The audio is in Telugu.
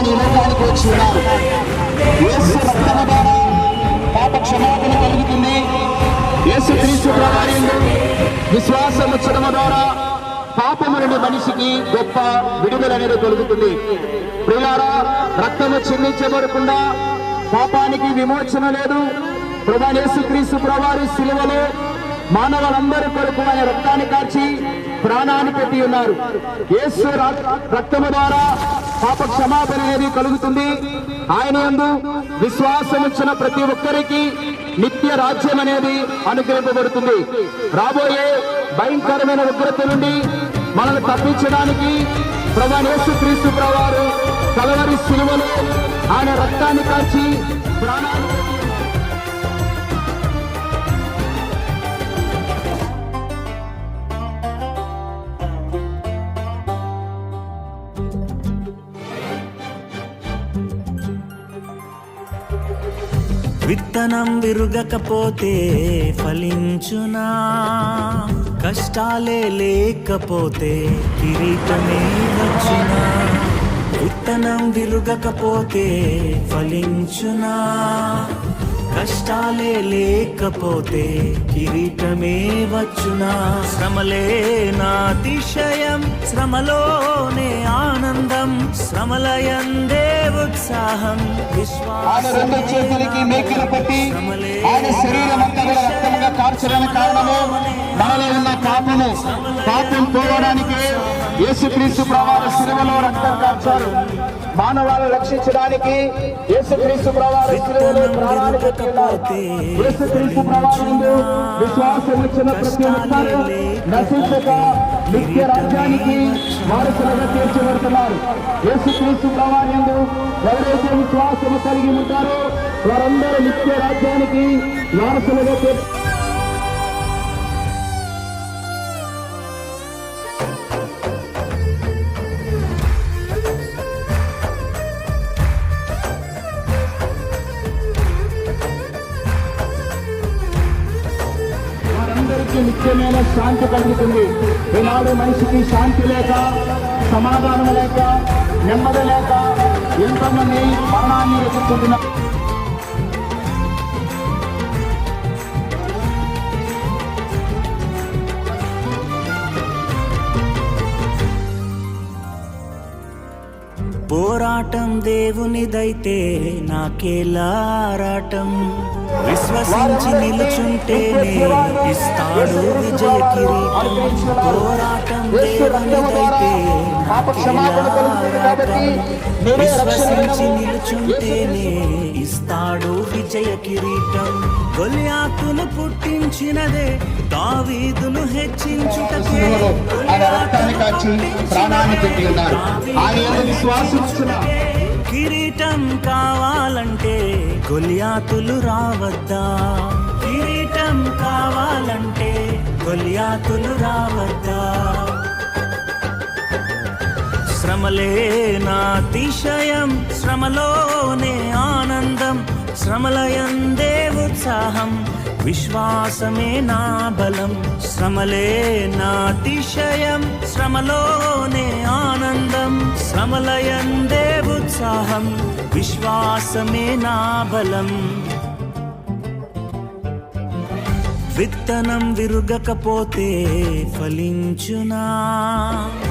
చేసి ఉన్నారు యేసు రక్తము ద్వారా పాప క్షమాపణ కలుగుతుంది. యేసు క్రీస్తు ప్రకారంలో విశ్వాసం వచ్చడము ద్వారా పాపము మనిషికి గొప్ప విడుదల అనేది కలుగుతుంది. ప్రియారా రక్తము చెల్లించబడకుండా పాపానికి విమోచన లేదు. ప్రభా యేసు క్రీస్తు ప్రవారి శిలువలో మానవులందరి కొరకు ఆయన రక్తాన్ని కాచి ప్రాణాన్ని పెట్టి ఉన్నారు. యేసు రక్తము ద్వారా పాప క్షమాపణ అనేది కలుగుతుంది. ఆయన యందు విశ్వాసం ఇచ్చిన ప్రతి ఒక్కరికి నిత్య రాజ్యం అనేది అనుగ్రహింపబడుతుంది. రాబోయే భయంకరమైన ఉగ్రత నుండి మనల్ని తప్పించడానికి ప్రభా క్రీస్తు ప్రవారు కలవరి శిలువలో ఆయన రక్తాన్ని కాచి ప్రాణాలు విత్తనం విరుగకపోతే ఫలించునా? కష్టాలే లేకపోతే కిరీటమే వచ్చునా విత్తనం విరుగకపోతే ఫలించునా? కష్టాలే లేకపోతే కిరీటమే వచ్చునా శ్రమలే నాతిశయం శ్రమలోనే ఆనందం శ్రమలయందే ఉత్సాహం ఆయన రెండు చేతులకి మేకలు పట్టి ఆయన శరీరం అంతా కూడా రక్తంగా కార్చడానికి కారణము మనలో ఉన్న పాపము పాపం పోవడానికి యేసుక్రీస్తు ప్రవార శిలువలో రక్తం కార్చారు. మానవాళి రక్షించడానికి యేసుక్రీస్తు విశ్వాసం ఇచ్చిన ప్రతి ఒక్కరు నశించక నిత్య రాజ్యానికి వారసులుగా తీర్చబడుతున్నారు యేసుక్రీస్తు ప్రవార్యంలో ఎవరైతే విశ్వాసము కలిగి ఉంటారో వారందరూ నిత్య రాజ్యానికి వారసులుగా తీర్చ మనిషికి నిత్యమైన శాంతి కలుగుతుంది. ఈనాడు మనిషికి శాంతి లేక సమాధానం లేక నెమ్మది లేక ఎంతమంది మరణాన్ని ఎదుర్కొంటున్నారు పోరాటం దేవునిదైతే నాకేలారాటం విశ్వసించి నిలుచుంటేనే ఇస్తాడు విజయ కిరీటం. పోరాటం దేవునిదైతే నాకేలారాటం విశ్వసించి నిలుచుంటేనే ఇస్తాడు విజయ కిరీటం. గొలియాతును పుట్టించినదే దావీదును హెచ్చించుటకే. శిలువలో ప్రాణాన్ని పెట్టి ఉన్నారు ఆయన యందు కిరీటం కావాలంటే గొలియాతులు రావద్దా? కిరీటం కావాలంటే గొలియాతులు రావద్దా? శ్రమలే నా అతిశయం శ్రమలోనే ఆనందం శ్రమలయందే ఉత్సాహం విశ్వాసమే నా బలం శ్రమలే నాతిశయం శ్రమలోనే ఆనందం శ్రమలయందే ఉత్సాహం విశ్వాసమే నా బలం. విత్తనం విరుగకపోతే ఫలించునా?